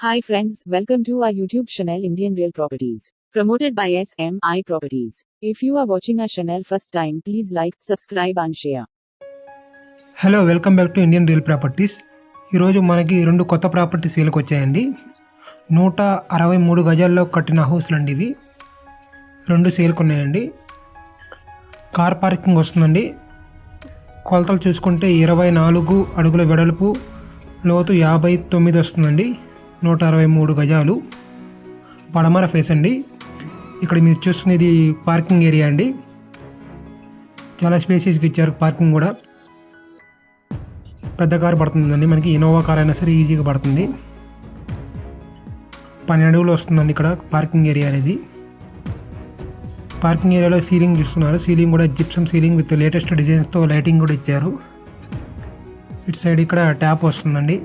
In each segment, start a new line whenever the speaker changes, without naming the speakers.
Hi friends, welcome to our YouTube channel Indian Real Properties. Promoted by SMI Properties. If you are watching our channel first time, please like, subscribe and share.
Hello welcome back to Indian real properties ఈరోజు మనకి రెండు కొత్త property సేల్కి వచ్చాయండి నూట అరవై మూడు గజాల్లో కట్టిన హౌస్లు అండి ఇవి రెండు సేల్కి ఉన్నాయండి కార్ పార్కింగ్ వస్తుందండి కొలతలు చూసుకుంటే ఇరవై నాలుగు అడుగుల వెడల్పు లోతు యాభై తొమ్మిది వస్తుందండి నూట అరవై మూడు గజాలు పడమర ఫేస్ అండి. ఇక్కడ మీరు చూస్తున్నది పార్కింగ్ ఏరియా అండి. చాలా స్పేసెస్కి ఇచ్చారు పార్కింగ్ కూడా. పెద్ద కారు పడుతుందండి. మనకి ఇన్నోవా కార్ అయినా సరే ఈజీగా పడుతుంది. పని అడుగులు వస్తుందండి ఇక్కడ పార్కింగ్ ఏరియా అనేది. పార్కింగ్ ఏరియాలో సీలింగ్ చూస్తున్నారు. సీలింగ్ కూడా జిప్సమ్ సీలింగ్ విత్ లేటెస్ట్ డిజైన్స్తో లైటింగ్ కూడా ఇచ్చారు. ఇటు సైడ్ ఇక్కడ ట్యాప్ వస్తుందండి.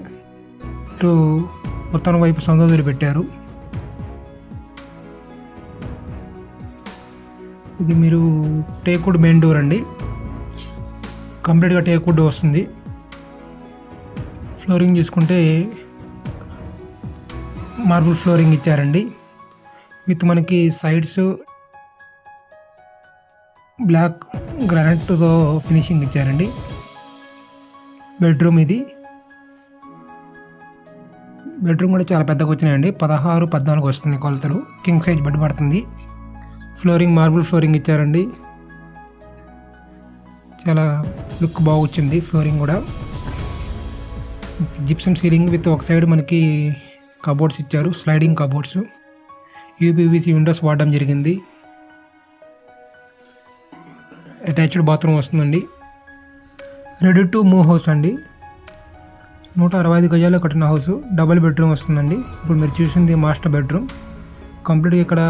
ఇటు ఉత్తరం వైపు సంగదులు పెట్టారు. ఇది మీరు టేకుడ్ మెయిన్ డోర్ అండి. కంప్లీట్గా టేకుడ్ వస్తుంది. ఫ్లోరింగ్ చూసుకుంటే మార్బుల్ ఫ్లోరింగ్ ఇచ్చారండి. విత్ మనకి సైడ్స్ బ్లాక్ గ్రానైట్తో ఫినిషింగ్ ఇచ్చారండి. బెడ్రూమ్ ఇది. బెడ్రూమ్ కూడా చాలా పెద్దగా వచ్చినాయండి. పదహారు పద్నాలుగు వస్తున్నాయి కొలతలు. కింగ్ సైజ్ బెడ్ పడుతుంది. ఫ్లోరింగ్ మార్బుల్ ఫ్లోరింగ్ ఇచ్చారండి. చాలా లుక్ బాగా వచ్చింది ఫ్లోరింగ్ కూడా. జిప్సమ్ సీలింగ్ విత్ ఒక సైడ్ మనకి కబోర్డ్స్ ఇచ్చారు స్లైడింగ్ కబోర్డ్స్. యూపీవీసీ విండోస్ వాడడం జరిగింది. అటాచ్డ్ బాత్రూమ్ వస్తుందండి. రెడీ టు మూవ్ హౌస్ అండి. నూట అరవై ఐదు గజాలు కట్టిన హౌస్. డబుల్ బెడ్రూమ్ వస్తుందండి. ఇప్పుడు మీరు చూసింది మాస్టర్ బెడ్రూమ్. కంప్లీట్గా ఇక్కడ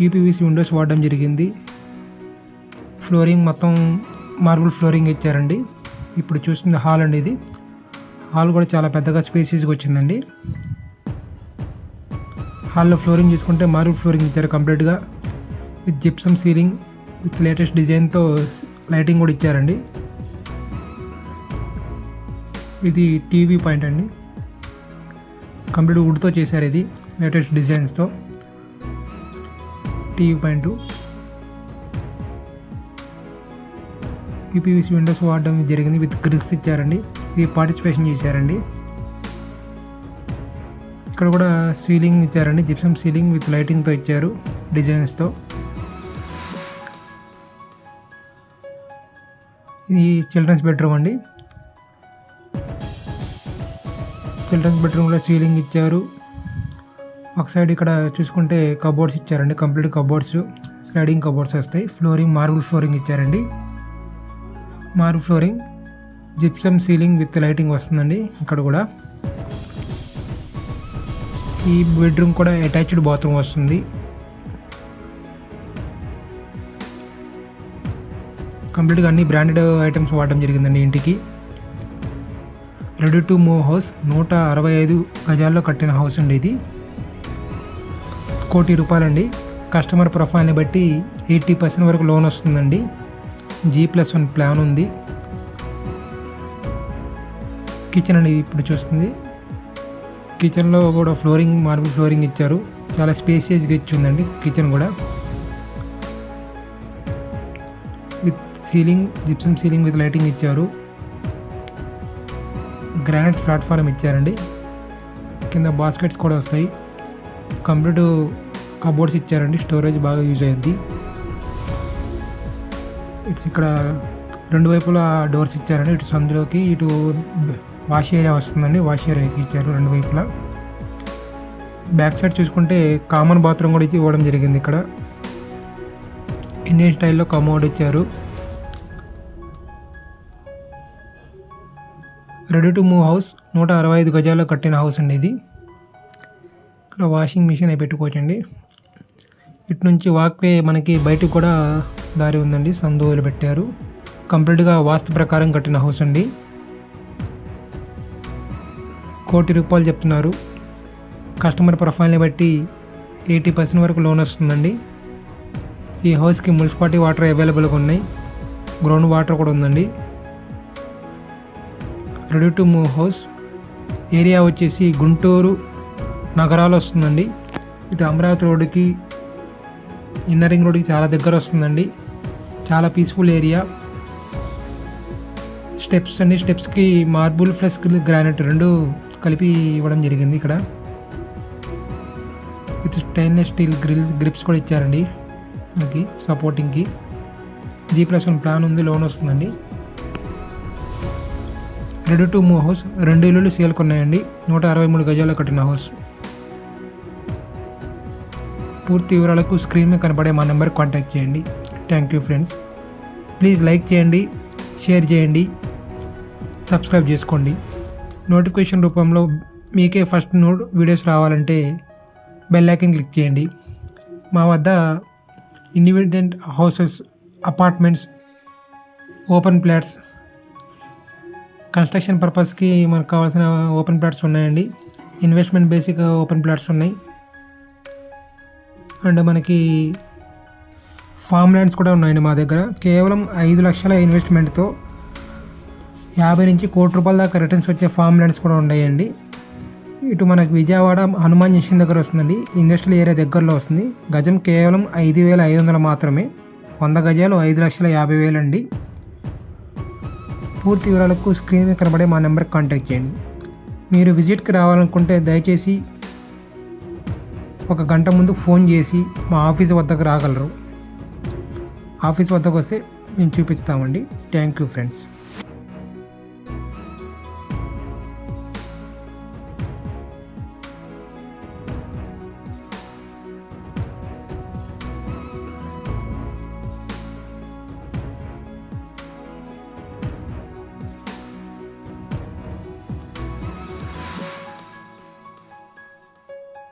యూపీవీసీ విండోస్ వాడడం జరిగింది. ఫ్లోరింగ్ మొత్తం మార్బుల్ ఫ్లోరింగ్ ఇచ్చారండి. ఇప్పుడు చూసింది హాల్ అండి ఇది. హాల్ కూడా చాలా పెద్దగా స్పేసీస్గా వచ్చిందండి. హాల్లో ఫ్లోరింగ్ చూసుకుంటే మార్బుల్ ఫ్లోరింగ్ ఇచ్చారు కంప్లీట్గా. With gypsum ceiling with latest డిజైన్తో లైటింగ్ కూడా ఇచ్చారండి. ఇది టీవీ పాయింట్ అండి. కంప్లీట్ వుడ్తో చేశారు ఇది లేటెస్ట్ డిజైన్స్తో. టీవీ పాయింట్ ఈపీవీసీ విండోస్ వాడడం జరిగింది విత్ గ్రిల్స్ ఇచ్చారండి. ఇది పార్టిసిపేషన్ చేశారండి. ఇక్కడ కూడా సీలింగ్ ఇచ్చారండి జిప్సమ్ సీలింగ్ విత్ లైటింగ్తో ఇచ్చారు డిజైన్స్తో. ఇది చిల్డ్రన్స్ బెడ్రూమ్ అండి. చిల్డ్రన్స్ బెడ్రూమ్లో సీలింగ్ ఇచ్చారు. ఒక సైడ్ ఇక్కడ చూసుకుంటే కబోర్డ్స్ ఇచ్చారండి. కంప్లీట్ కబోర్డ్స్ స్లైడింగ్ కబోర్డ్స్ వస్తాయి. ఫ్లోరింగ్ మార్బుల్ ఫ్లోరింగ్ ఇచ్చారండి. Marble flooring gypsum ceiling with lighting వస్తుందండి ఇక్కడ కూడా. ఈ బెడ్రూమ్ కూడా అటాచ్డ్ బాత్రూమ్ వస్తుంది. కంప్లీట్గా అన్ని బ్రాండెడ్ ఐటమ్స్ వాడడం జరిగిందండి ఇంటికి. Ready to move house. నూట అరవై ఐదు గజాల్లో కట్టిన హౌస్ అండి ఇది. కోటి రూపాయలండి. కస్టమర్ ప్రొఫైల్ని బట్టి ఎయిటీ పర్సెంట్ వరకు లోన్ వస్తుందండి. జీ ప్లస్ వన్ ప్లాన్ ఉంది. కిచెన్ అండి ఇప్పుడు చూస్తుంది. కిచెన్లో కూడా ఫ్లోరింగ్ మార్బుల్ ఫ్లోరింగ్ ఇచ్చారు. చాలా స్పేసియస్గా ఇచ్చి ఉందండి కిచెన్ కూడా. With ceiling gypsum ceiling with lighting ఇచ్చారు. గ్రానైట్ ప్లాట్ఫారం ఇచ్చారండి. కింద బాస్కెట్స్ కూడా వస్తాయి. కంప్లీట్ కబోర్డ్స్ ఇచ్చారండి. స్టోరేజ్ బాగా యూజ్ అయ్యింది. ఇట్స్ ఇక్కడ రెండు వైపులా డోర్స్ ఇచ్చారండి. ఇటు సందులోకి ఇటు వాష్ ఏరియా వస్తుందండి. వాష్ ఏరియాకి ఇచ్చారు రెండు వైపులా. బ్యాక్ సైడ్ చూసుకుంటే కామన్ బాత్రూమ్ కూడా ఇచ్చి ఇవ్వడం జరిగింది ఇక్కడ. ఇండియన్ స్టైల్లో కమోడ్ ఇచ్చారు. Ready to move house. నూట అరవై ఐదు గజాల్లో కట్టిన హౌస్ అండి ఇది. ఇక్కడ వాషింగ్ మిషన్ అయి పెట్టుకోవచ్చండి. ఇటు నుంచి వాక్వే మనకి బయటకు కూడా దారి ఉందండి. సందువులు పెట్టారు. కంప్లీట్గా వాస్తు ప్రకారం కట్టిన హౌస్ అండి. కోటి రూపాయలు చెప్తున్నారు. కస్టమర్ ప్రొఫైల్ని బట్టి ఎయిటీ పర్సెంట్ వరకు లోన్ వస్తుందండి. ఈ హౌస్కి మున్సిపాలిటీ వాటర్ అవైలబుల్గా ఉన్నాయి. గ్రౌండ్ వాటర్ కూడా ఉందండి. Ready to move house. Area వచ్చేసి గుంటూరు నగరాలు వస్తుందండి. ఇటు అమరావతి రోడ్డుకి ఇన్నర్ రింగ్ రోడ్డుకి చాలా దగ్గర వస్తుందండి. చాలా పీస్ఫుల్ ఏరియా స్టెప్స్ అండి స్టెప్స్కి మార్బుల్ ప్లస్ గ్రానైట్ రెండు కలిపి ఇవ్వడం జరిగింది ఇక్కడ. With stainless steel grills grips కూడా ఇచ్చారండి. మనకి సపోర్టింగ్కి జీ ప్లస్ వన్ ప్లాన్ ఉంది లోన్ వస్తుందండి. రెడీ టు మూవ్ హౌస్ రెండు ఇల్లులు సేల్కి ఉన్నాయండి నూట అరవై మూడు గజాలు కట్టిన హౌస్. పూర్తి వివరాలకు స్క్రీన్ మీద కనబడే మా నెంబర్ కాంటాక్ట్ చేయండి. Thank you friends please like చేయండి షేర్ చేయండి సబ్స్క్రైబ్ చేసుకోండి. నోటిఫికేషన్ రూపంలో మీకే ఫస్ట్ నోట్ వీడియోస్ రావాలంటే బెల్ ఐకన్ క్లిక్ చేయండి. మా వద్ద independent houses apartments open plots construction పర్పస్కి మనకు కావాల్సిన ఓపెన్ ప్లాట్స్ ఉన్నాయండి. ఇన్వెస్ట్మెంట్ బేసిక్ ఓపెన్ ప్లాట్స్ ఉన్నాయి. అండ్ మనకి ఫామ్ ల్యాండ్స్ కూడా ఉన్నాయండి మా దగ్గర. కేవలం ఐదు లక్షల ఇన్వెస్ట్మెంట్తో యాభై నుంచి కోటి రూపాయల దాకా రిటర్న్స్ వచ్చే ఫామ్ ల్యాండ్స్ కూడా ఉన్నాయండి. ఇటు మనకి విజయవాడ హనుమాన్ జంక్షన్ దగ్గర వస్తుందండి. ఇండస్ట్రియల్ ఏరియా దగ్గరలో వస్తుంది. గజం కేవలం ఐదు వేల ఐదు వందలు మాత్రమే. వంద గజాలు ఐదు లక్షల యాభై వేలు అండి పూర్తి వివరాలకు స్క్రీన్ మీద కనబడే మా నెంబర్కి కాంటాక్ట్ చేయండి. మీరు విజిట్కి రావాలనుకుంటే దయచేసి ఒక గంట ముందు ఫోన్ చేసి మా ఆఫీస్ వద్దకు రాగలరు. ఆఫీస్ వద్దకు వస్తే మేము చూపిస్తామండి. Thank you friends.